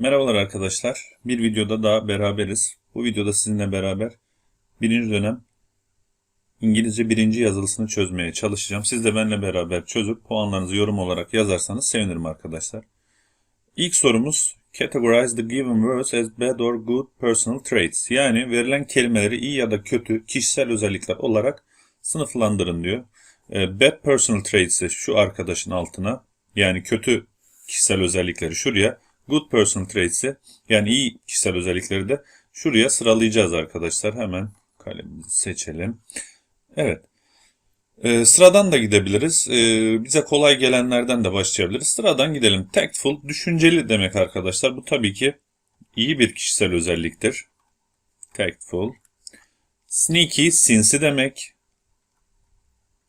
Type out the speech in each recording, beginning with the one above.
Merhabalar arkadaşlar. Bir videoda daha beraberiz. Bu videoda sizinle beraber birinci dönem İngilizce birinci yazılısını çözmeye çalışacağım. Siz de benimle beraber çözüp puanlarınızı yorum olarak yazarsanız sevinirim arkadaşlar. İlk sorumuz Categorize the given words as bad or good personal traits. Yani verilen kelimeleri iyi ya da kötü kişisel özellikler olarak sınıflandırın diyor. E, Bad personal traits ise şu arkadaşın altına yani kötü kişisel özellikleri şuraya good personal traits'i yani iyi kişisel özellikleri de şuraya sıralayacağız arkadaşlar. Hemen kalemimizi seçelim. Evet. Ee, sıradan da gidebiliriz. Ee, bize kolay gelenlerden de başlayabiliriz. Sıradan gidelim. Tactful, düşünceli demek arkadaşlar. Bu tabii ki iyi bir kişisel özelliktir. Tactful. Sneaky, sinsi demek.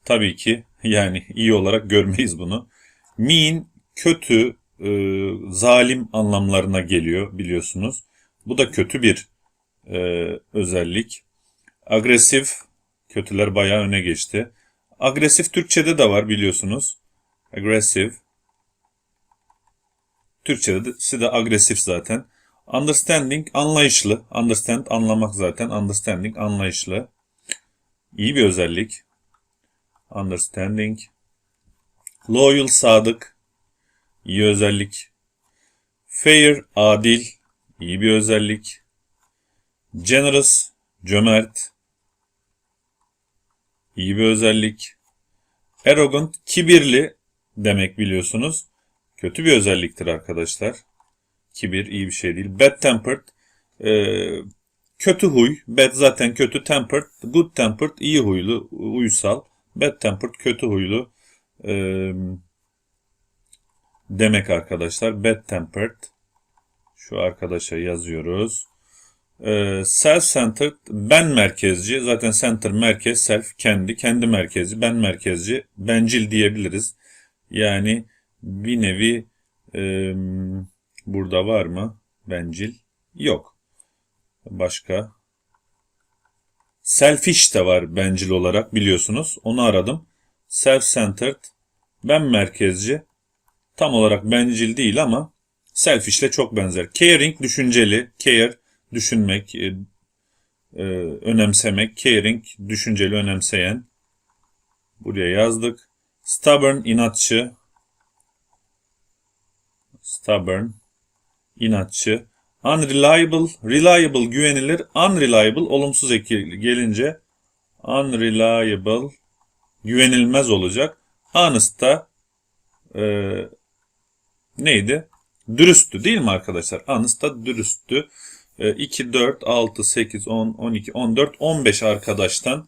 Tabii ki yani iyi olarak görmeyiz bunu. Mean, kötü, e, zalim anlamlarına geliyor biliyorsunuz. Bu da kötü bir e, özellik. Agresif, kötüler bayağı öne geçti. Agresif Türkçe'de de var biliyorsunuz. Agresif. Türkçe'de de, agresif zaten. Understanding, anlayışlı. Understand, anlamak zaten. Understanding, anlayışlı. İyi bir özellik. Understanding. Loyal, sadık. İyi özellik. Fair, adil. İyi bir özellik. Generous, cömert. İyi bir özellik. Arrogant, kibirli demek biliyorsunuz. Kötü bir özelliktir arkadaşlar. Kibir iyi bir şey değil. Bad tempered, e, kötü huy. Bad zaten kötü. Tempered, good tempered, iyi huylu, uysal. Bad tempered, kötü huylu. E, demek arkadaşlar. Bad tempered. Şu arkadaşa yazıyoruz. Ee, self-centered, ben merkezci. Zaten center merkez, self kendi, kendi merkezci, ben merkezci, bencil diyebiliriz. Yani bir nevi e, burada var mı bencil? Yok. Başka? Selfish de var bencil olarak biliyorsunuz. Onu aradım. Self-centered, ben merkezci. Tam olarak bencil değil ama selfish'le çok benzer. Caring, düşünceli. Care, düşünmek, e, e, önemsemek. Caring, düşünceli, önemseyen. Buraya yazdık. Stubborn, inatçı. Stubborn, inatçı. Unreliable, reliable, güvenilir. Unreliable, olumsuz eki gelince unreliable, güvenilmez olacak. Honest da e, neydi? Dürüsttü değil mi arkadaşlar? Honest da dürüsttü. 2, 4, 6, 8, 10, 12, 14, 15 arkadaştan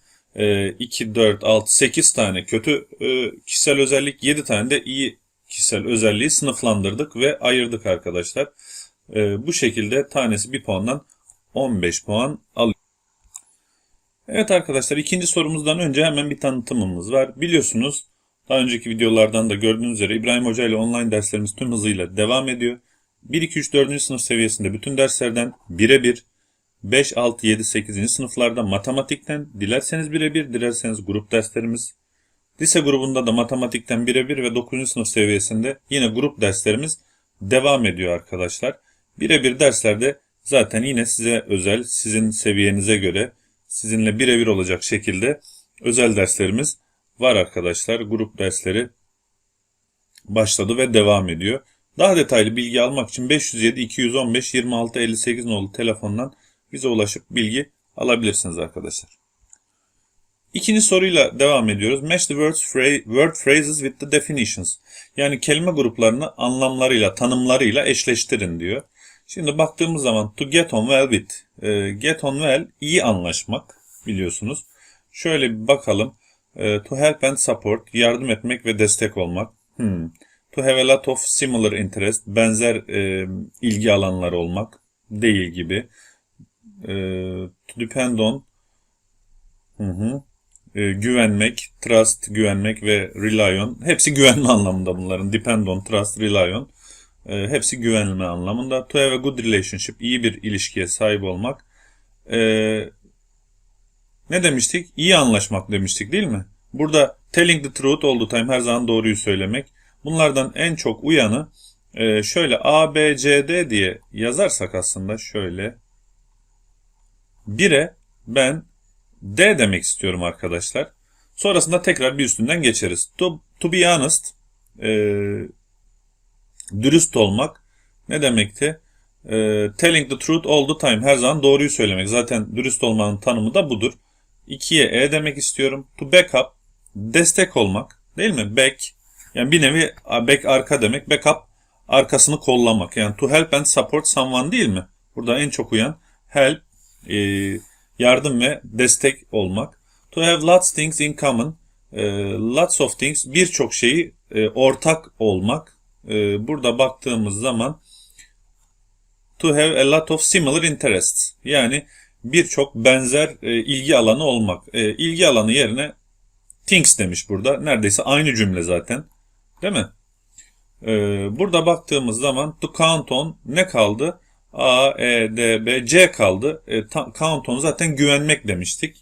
2, 4, 6, 8 tane kötü e, kişisel özellik, 7 tane de iyi kişisel özelliği sınıflandırdık ve ayırdık arkadaşlar. E, bu şekilde tanesi bir puandan 15 puan alıyor. Evet arkadaşlar ikinci sorumuzdan önce hemen bir tanıtımımız var. Biliyorsunuz daha önceki videolardan da gördüğünüz üzere İbrahim Hoca ile online derslerimiz tüm hızıyla devam ediyor. 1, 2, 3, 4. sınıf seviyesinde bütün derslerden birebir 5, 6, 7, 8. sınıflarda matematikten dilerseniz birebir, dilerseniz grup derslerimiz. Lise grubunda da matematikten birebir ve 9. sınıf seviyesinde yine grup derslerimiz devam ediyor arkadaşlar. Birebir derslerde zaten yine size özel, sizin seviyenize göre sizinle birebir olacak şekilde özel derslerimiz var arkadaşlar. Grup dersleri başladı ve devam ediyor. Daha detaylı bilgi almak için 507 215 26 58 nolu telefondan bize ulaşıp bilgi alabilirsiniz arkadaşlar. İkinci soruyla devam ediyoruz. Match the words, word phrases with the definitions. Yani kelime gruplarını anlamlarıyla, tanımlarıyla eşleştirin diyor. Şimdi baktığımız zaman to get on well with. E, get on well iyi anlaşmak biliyorsunuz. Şöyle bir bakalım. E, to help and support yardım etmek ve destek olmak. Hmm. To have a lot of similar interest benzer e, ilgi alanları olmak değil gibi. E, to depend on hı hı. E, güvenmek, trust, güvenmek ve rely on. Hepsi güvenme anlamında bunların. Depend on, trust, rely on. E, hepsi güvenme anlamında. To have a good relationship, iyi bir ilişkiye sahip olmak. E, ne demiştik? İyi anlaşmak demiştik değil mi? Burada telling the truth the time her zaman doğruyu söylemek. Bunlardan en çok uyanı Ee, şöyle A, B, C, D diye yazarsak aslında şöyle 1'e ben D demek istiyorum arkadaşlar. Sonrasında tekrar bir üstünden geçeriz. To, to be honest, e, dürüst olmak ne demekti? E, telling the truth all the time. Her zaman doğruyu söylemek. Zaten dürüst olmanın tanımı da budur. 2'ye E demek istiyorum. To back up, destek olmak. Değil mi? Back. Yani bir nevi back arka demek. Backup arkasını kollamak. Yani to help and support someone değil mi? Burada en çok uyan help, e, yardım ve destek olmak. To have lots things in common, e, lots of things, birçok şeyi e, ortak olmak. E, burada baktığımız zaman to have a lot of similar interests. Yani birçok benzer e, ilgi alanı olmak. E, ilgi alanı yerine things demiş burada. Neredeyse aynı cümle zaten. Değil mi? E, burada baktığımız zaman to count on ne kaldı? A, E, D, B, C kaldı. E, count on zaten güvenmek demiştik.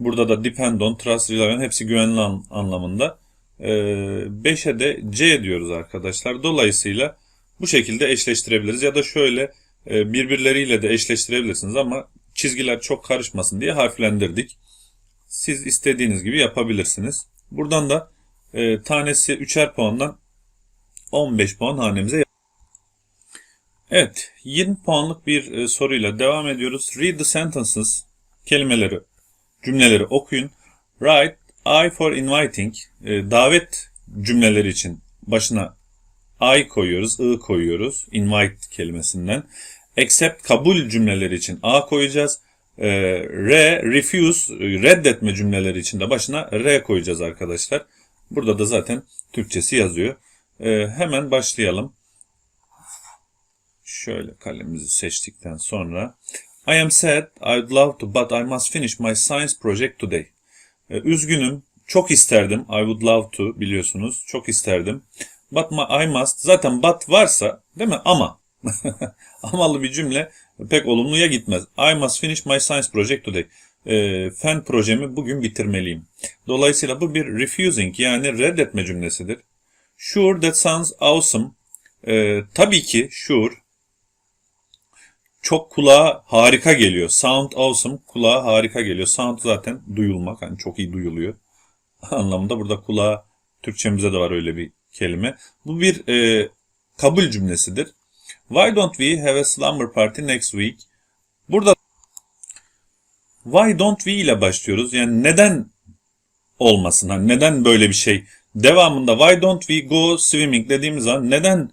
Burada da depend on, trust, rely on hepsi güvenli an, anlamında. 5'e de C diyoruz arkadaşlar. Dolayısıyla bu şekilde eşleştirebiliriz. Ya da şöyle e, birbirleriyle de eşleştirebilirsiniz ama çizgiler çok karışmasın diye harflendirdik. Siz istediğiniz gibi yapabilirsiniz. Buradan da e, tanesi 3'er puandan 15 puan hanemize Evet, 20 puanlık bir e, soruyla devam ediyoruz. Read the sentences, kelimeleri, cümleleri okuyun. Write I for inviting, e, davet cümleleri için başına I koyuyoruz, I koyuyoruz, invite kelimesinden. Accept, kabul cümleleri için A koyacağız. E, re, refuse, reddetme cümleleri için de başına R koyacağız arkadaşlar. Burada da zaten Türkçesi yazıyor. E, hemen başlayalım. Şöyle kalemimizi seçtikten sonra I am sad, I'd love to but I must finish my science project today. Ee, üzgünüm, çok isterdim, I would love to biliyorsunuz, çok isterdim. But my, I must, zaten but varsa değil mi ama, amalı bir cümle pek olumluya gitmez. I must finish my science project today. E, fen projemi bugün bitirmeliyim. Dolayısıyla bu bir refusing yani reddetme cümlesidir. Sure, that sounds awesome. E, tabii ki sure, çok kulağa harika geliyor. Sound awesome, kulağa harika geliyor. Sound zaten duyulmak, hani çok iyi duyuluyor anlamında. Burada kulağa, Türkçemizde de var öyle bir kelime. Bu bir e, kabul cümlesidir. Why don't we have a slumber party next week? Burada why don't we ile başlıyoruz. Yani neden olmasın? Hani neden böyle bir şey? Devamında why don't we go swimming dediğimiz zaman neden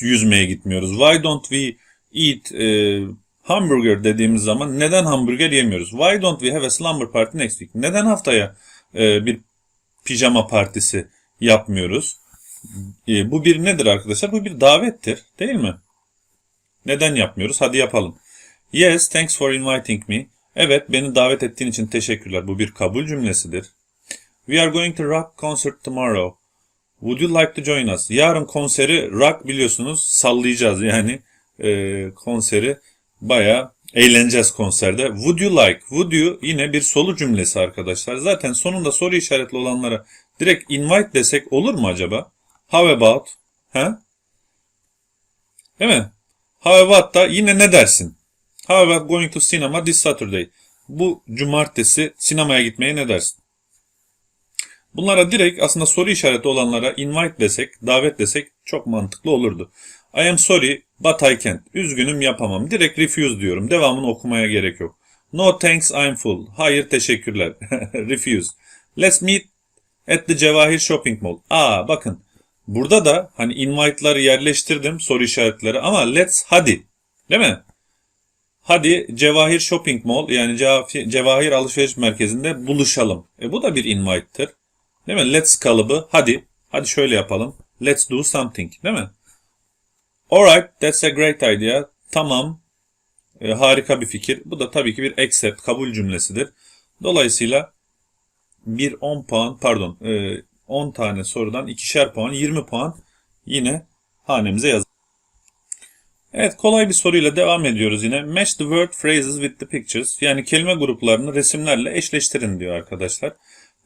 yüzmeye gitmiyoruz? Why don't we eat e, hamburger dediğimiz zaman neden hamburger yemiyoruz? Why don't we have a slumber party next week? Neden haftaya e, bir pijama partisi yapmıyoruz? E, bu bir nedir arkadaşlar? Bu bir davettir değil mi? Neden yapmıyoruz? Hadi yapalım. Yes, thanks for inviting me. Evet, beni davet ettiğin için teşekkürler. Bu bir kabul cümlesidir. We are going to rock concert tomorrow. Would you like to join us? Yarın konseri rock biliyorsunuz sallayacağız yani e, konseri baya eğleneceğiz konserde. Would you like? Would you yine bir soru cümlesi arkadaşlar. Zaten sonunda soru işaretli olanlara direkt invite desek olur mu acaba? How about? He? Değil mi? How about da yine ne dersin? How about going to cinema this Saturday? Bu cumartesi sinemaya gitmeye ne dersin? Bunlara direkt aslında soru işareti olanlara invite desek, davet desek çok mantıklı olurdu. I am sorry but I can't. Üzgünüm yapamam. Direkt refuse diyorum. Devamını okumaya gerek yok. No thanks I'm full. Hayır teşekkürler. refuse. Let's meet at the Cevahir Shopping Mall. Aa bakın. Burada da hani invite'ları yerleştirdim soru işaretleri ama let's hadi. Değil mi? Hadi Cevahir Shopping Mall yani Cevahir Alışveriş Merkezi'nde buluşalım. E bu da bir invite'tır. Değil mi? Let's kalıbı hadi. Hadi şöyle yapalım. Let's do something. Değil mi? Alright, that's a great idea. Tamam. E, harika bir fikir. Bu da tabii ki bir accept, kabul cümlesidir. Dolayısıyla bir 10 puan, pardon, e, 10 tane sorudan ikişer puan, 20 puan yine hanemize yaz. Evet, kolay bir soruyla devam ediyoruz yine. Match the word phrases with the pictures. Yani kelime gruplarını resimlerle eşleştirin diyor arkadaşlar.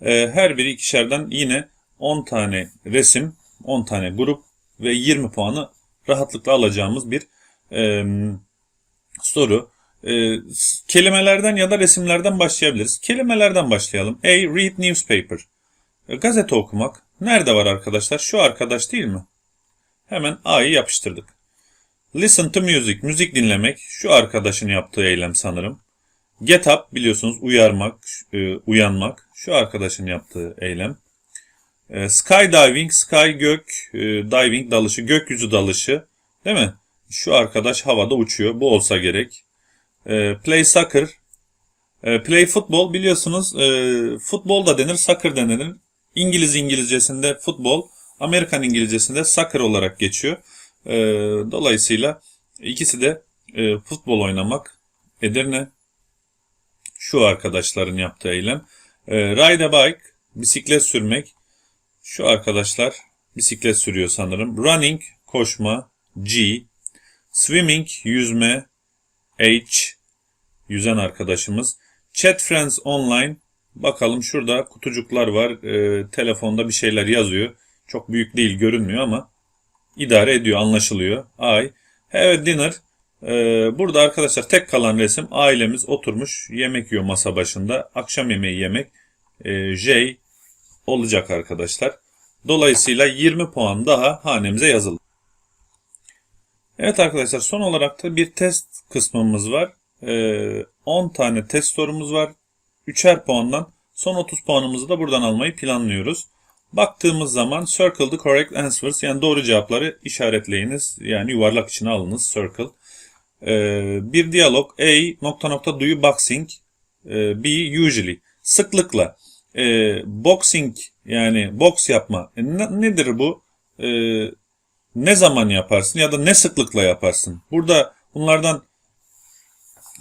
E, her biri ikişerden yine 10 tane resim, 10 tane grup ve 20 puanı rahatlıkla alacağımız bir e, soru. E, kelimelerden ya da resimlerden başlayabiliriz. Kelimelerden başlayalım. A. Read newspaper. E, gazete okumak. Nerede var arkadaşlar? Şu arkadaş değil mi? Hemen A'yı yapıştırdık. Listen to music. Müzik dinlemek. Şu arkadaşın yaptığı eylem sanırım. Get up biliyorsunuz uyarmak, e, uyanmak. Şu arkadaşın yaptığı eylem. E, skydiving, sky gök, diving dalışı, gökyüzü dalışı. Değil mi? Şu arkadaş havada uçuyor. Bu olsa gerek. Play soccer. Play football biliyorsunuz e, futbol da denir, soccer denir. İngiliz İngilizcesinde futbol, Amerikan İngilizcesinde soccer olarak geçiyor. E, dolayısıyla ikisi de e, futbol oynamak. Edirne şu arkadaşların yaptığı eylem. E, ride a bike, bisiklet sürmek. Şu arkadaşlar bisiklet sürüyor sanırım. Running, koşma. G. Swimming, yüzme. H. Yüzen arkadaşımız. Chat friends online. Bakalım şurada kutucuklar var. E, telefonda bir şeyler yazıyor. Çok büyük değil görünmüyor ama idare ediyor anlaşılıyor. I. Have dinner. Ee, burada arkadaşlar tek kalan resim ailemiz oturmuş yemek yiyor masa başında. Akşam yemeği yemek e, J olacak arkadaşlar. Dolayısıyla 20 puan daha hanemize yazıldı. Evet arkadaşlar son olarak da bir test kısmımız var. Ee, 10 tane test sorumuz var. 3'er puandan son 30 puanımızı da buradan almayı planlıyoruz. Baktığımız zaman circle the correct answers yani doğru cevapları işaretleyiniz. Yani yuvarlak içine alınız circle. Ee, bir diyalog A nokta nokta do you boxing ee, B usually sıklıkla ee, boxing yani box yapma E, ne- nedir bu Ee, ne zaman yaparsın ya da ne sıklıkla yaparsın burada bunlardan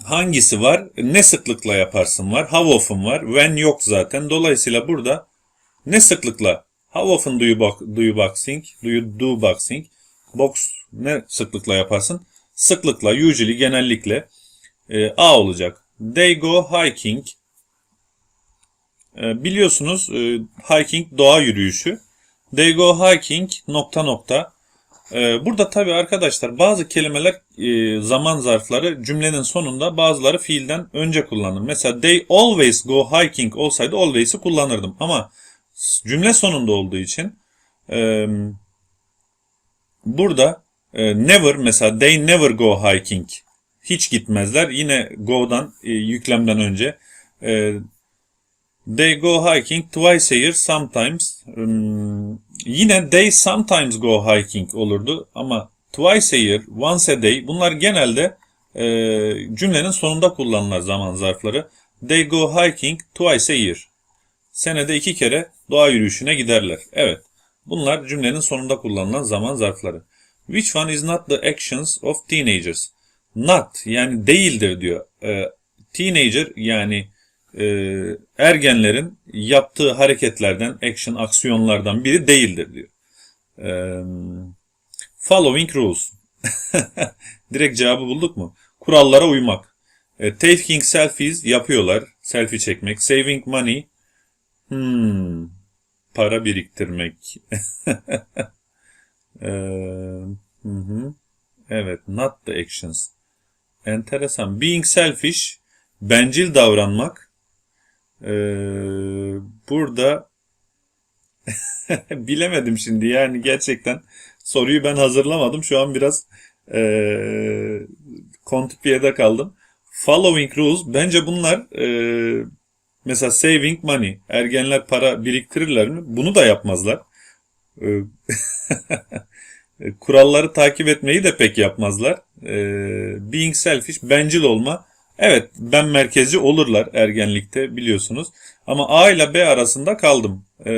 hangisi var ne sıklıkla yaparsın var how often var when yok zaten dolayısıyla burada ne sıklıkla how often do you, do you boxing do you do boxing box ne sıklıkla yaparsın sıklıkla, usually, genellikle e, A olacak. They go hiking. E, biliyorsunuz e, hiking doğa yürüyüşü. They go hiking nokta nokta. E, burada tabi arkadaşlar bazı kelimeler e, zaman zarfları cümlenin sonunda bazıları fiilden önce kullanılır. Mesela they always go hiking olsaydı always'i kullanırdım. Ama cümle sonunda olduğu için e, burada e, never mesela they never go hiking. Hiç gitmezler. Yine go'dan yüklemden önce. They go hiking twice a year sometimes. Yine they sometimes go hiking olurdu ama twice a year, once a day bunlar genelde e, cümlenin sonunda kullanılan zaman zarfları. They go hiking twice a year. Senede iki kere doğa yürüyüşüne giderler. Evet. Bunlar cümlenin sonunda kullanılan zaman zarfları. Which one is not the actions of teenagers? Not yani değildir diyor. Ee, teenager yani e, ergenlerin yaptığı hareketlerden, action, aksiyonlardan biri değildir diyor. Ee, following rules. Direkt cevabı bulduk mu? Kurallara uymak. E, taking selfies yapıyorlar. Selfie çekmek. Saving money. Hmm, para biriktirmek. Ee, hı hı. Evet, not the actions. Enteresan. Being selfish, bencil davranmak. Ee, burada bilemedim şimdi yani gerçekten soruyu ben hazırlamadım. Şu an biraz ee, kontipiyede kaldım. Following rules bence bunlar ee, mesela saving money ergenler para biriktirirler mi? Bunu da yapmazlar. Ee, kuralları takip etmeyi de pek yapmazlar. Ee, being selfish, bencil olma. Evet, ben merkezci olurlar ergenlikte biliyorsunuz. Ama A ile B arasında kaldım. Ee,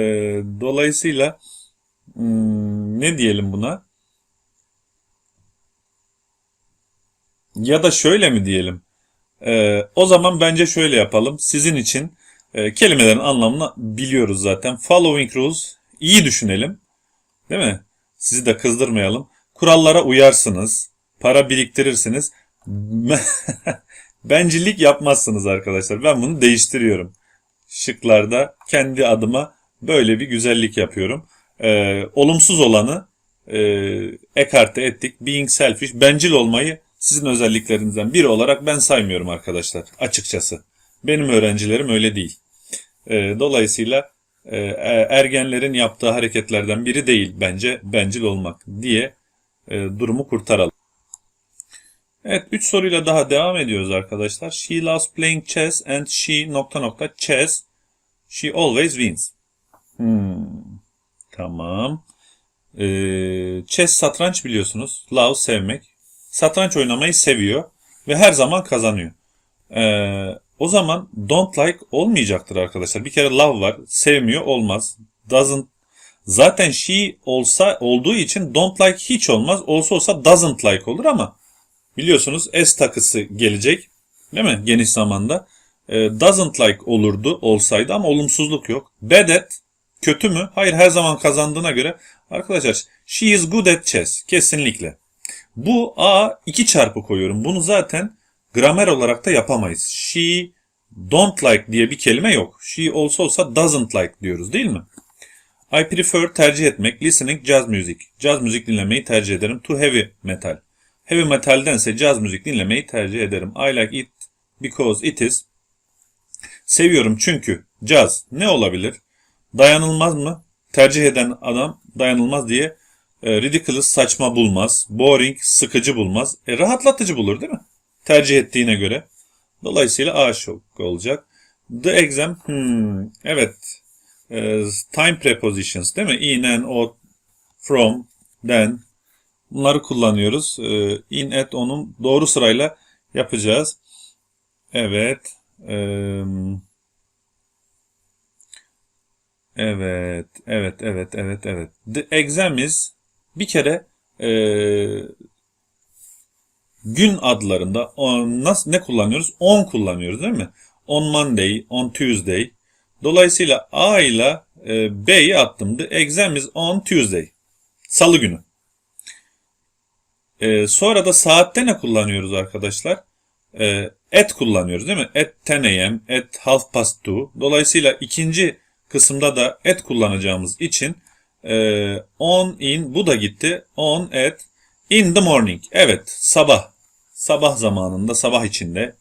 dolayısıyla hmm, ne diyelim buna? Ya da şöyle mi diyelim? Ee, o zaman bence şöyle yapalım. Sizin için e, kelimelerin anlamını biliyoruz zaten. Following rules iyi düşünelim. Değil mi? Sizi de kızdırmayalım. Kurallara uyarsınız. Para biriktirirsiniz. Bencillik yapmazsınız arkadaşlar. Ben bunu değiştiriyorum. Şıklarda kendi adıma böyle bir güzellik yapıyorum. Ee, olumsuz olanı e, ekarte ettik. Being selfish, bencil olmayı sizin özelliklerinizden biri olarak ben saymıyorum arkadaşlar açıkçası. Benim öğrencilerim öyle değil. E, dolayısıyla e, ergenlerin yaptığı hareketlerden biri değil bence bencil olmak diye e, durumu kurtaralım. Evet 3 soruyla daha devam ediyoruz arkadaşlar. She loves playing chess and she nokta nokta chess. She always wins. Hmm, tamam. Ee, chess satranç biliyorsunuz. Love sevmek. Satranç oynamayı seviyor ve her zaman kazanıyor. Ee, o zaman don't like olmayacaktır arkadaşlar. Bir kere love var. Sevmiyor olmaz. Doesn't Zaten she olsa olduğu için don't like hiç olmaz. Olsa olsa doesn't like olur ama biliyorsunuz s takısı gelecek. Değil mi? Geniş zamanda. Ee, doesn't like olurdu olsaydı ama olumsuzluk yok. Bad at kötü mü? Hayır her zaman kazandığına göre arkadaşlar she is good at chess. Kesinlikle. Bu a 2 çarpı koyuyorum. Bunu zaten gramer olarak da yapamayız. She don't like diye bir kelime yok. She olsa olsa doesn't like diyoruz değil mi? I prefer tercih etmek, listening jazz music. Caz müzik dinlemeyi tercih ederim to heavy metal. Heavy metaldense caz müzik dinlemeyi tercih ederim. I like it because it is. Seviyorum çünkü caz ne olabilir? Dayanılmaz mı? Tercih eden adam dayanılmaz diye e, ridiculous saçma bulmaz. Boring sıkıcı bulmaz. E, rahatlatıcı bulur değil mi? Tercih ettiğine göre. Dolayısıyla A olacak. The exam. Hmm, evet. E, time prepositions değil mi? In, and, out, from, then. Bunları kullanıyoruz. E, in, at, onun doğru sırayla yapacağız. Evet. Evet, evet, evet, evet, evet. The exam is bir kere e, gün adlarında nasıl ne kullanıyoruz? On kullanıyoruz değil mi? On Monday, on Tuesday. Dolayısıyla A ile e, B'yi attım. The exam is on Tuesday. Salı günü. E, sonra da saatte ne kullanıyoruz arkadaşlar? E, at kullanıyoruz değil mi? At 10 a.m., at half past two. Dolayısıyla ikinci kısımda da at kullanacağımız için e, on in bu da gitti. On at in the morning. Evet sabah. Sabah zamanında sabah içinde.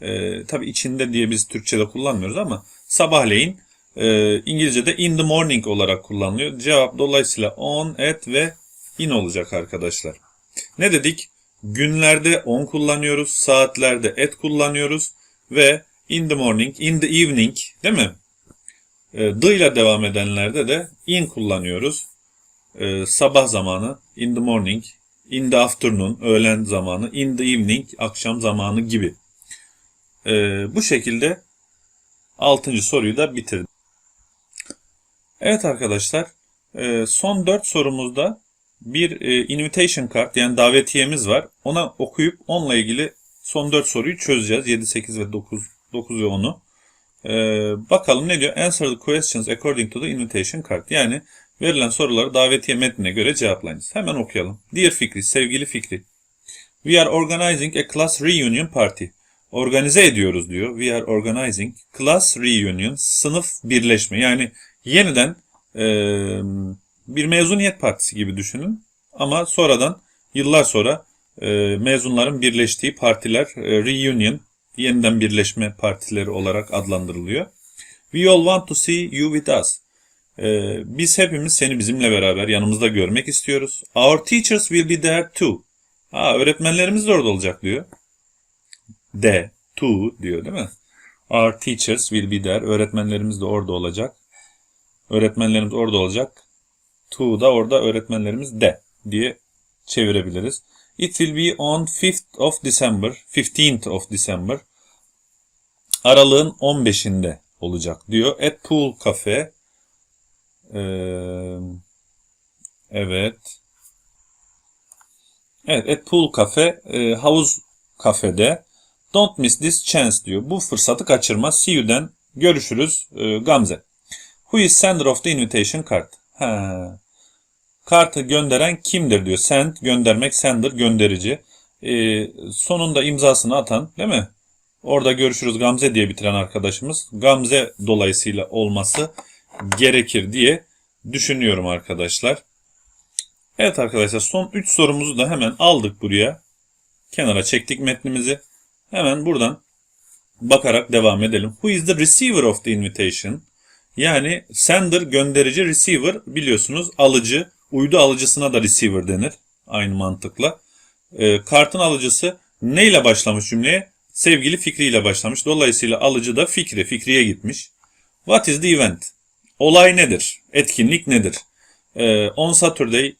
E, tabii içinde diye biz Türkçe'de kullanmıyoruz ama sabahleyin e, İngilizce'de in the morning olarak kullanılıyor. Cevap dolayısıyla on at ve in olacak arkadaşlar. Ne dedik? Günlerde on kullanıyoruz. Saatlerde at kullanıyoruz. Ve in the morning, in the evening değil mi? E, the ile devam edenlerde de in kullanıyoruz. E, sabah zamanı, in the morning, in the afternoon, öğlen zamanı, in the evening, akşam zamanı gibi. E, bu şekilde 6. soruyu da bitirdim. Evet arkadaşlar, son 4 sorumuzda bir e, invitation card yani davetiyemiz var. Ona okuyup onunla ilgili son 4 soruyu çözeceğiz. 7, 8 ve 9, 9 ve 10'u. Ee, bakalım ne diyor? Answer the questions according to the invitation card. Yani verilen soruları davetiye metnine göre cevaplayınız. Hemen okuyalım. Dear Fikri, sevgili Fikri. We are organizing a class reunion party. Organize ediyoruz diyor. We are organizing class reunion, sınıf birleşme. Yani yeniden e, bir mezuniyet partisi gibi düşünün. Ama sonradan yıllar sonra e, mezunların birleştiği partiler e, reunion yeniden birleşme partileri olarak adlandırılıyor. We all want to see you with us. Ee, biz hepimiz seni bizimle beraber yanımızda görmek istiyoruz. Our teachers will be there too. Ha, öğretmenlerimiz de orada olacak diyor. De, too diyor değil mi? Our teachers will be there. Öğretmenlerimiz de orada olacak. Öğretmenlerimiz orada olacak. To da orada öğretmenlerimiz de diye çevirebiliriz. It will be on 5th of December, 15th of December. Aralığın 15'inde olacak diyor. At Pool Cafe. Ee, evet. Evet, at Pool Cafe, e, havuz kafede. Don't miss this chance diyor. Bu fırsatı kaçırma. See you'den görüşürüz e, Gamze. Who is sender of the invitation card? Ha. Kartı gönderen kimdir diyor. Send göndermek, sender gönderici. Ee, sonunda imzasını atan değil mi? Orada görüşürüz Gamze diye bitiren arkadaşımız. Gamze dolayısıyla olması gerekir diye düşünüyorum arkadaşlar. Evet arkadaşlar son 3 sorumuzu da hemen aldık buraya. Kenara çektik metnimizi. Hemen buradan bakarak devam edelim. Who is the receiver of the invitation? Yani sender gönderici receiver biliyorsunuz alıcı uydu alıcısına da receiver denir. Aynı mantıkla. Ee, kartın alıcısı neyle başlamış cümleye? Sevgili Fikri ile başlamış. Dolayısıyla alıcı da Fikri. Fikri'ye gitmiş. What is the event? Olay nedir? Etkinlik nedir? Ee, on Saturday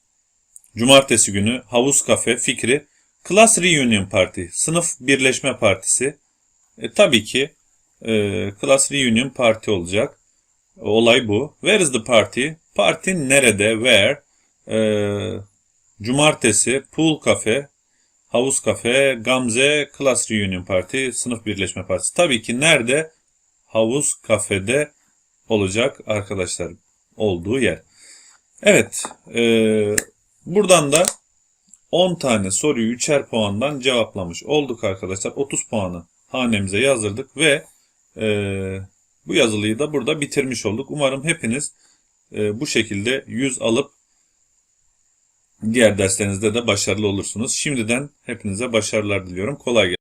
Cumartesi günü Havuz Kafe Fikri Class Reunion Party Sınıf Birleşme Partisi e, tabii ki e, Class Reunion Party olacak. Olay bu. Where is the party? Parti nerede? Where? E, Cumartesi Pool Cafe Havuz Kafe Gamze Class Reunion Party Sınıf Birleşme Partisi. Tabii ki nerede? Havuz Kafede olacak arkadaşlar. Olduğu yer. Evet. Eee Buradan da 10 tane soruyu 3'er puandan cevaplamış olduk arkadaşlar. 30 puanı hanemize yazdırdık ve e, bu yazılıyı da burada bitirmiş olduk. Umarım hepiniz e, bu şekilde 100 alıp diğer derslerinizde de başarılı olursunuz. Şimdiden hepinize başarılar diliyorum. Kolay gelsin.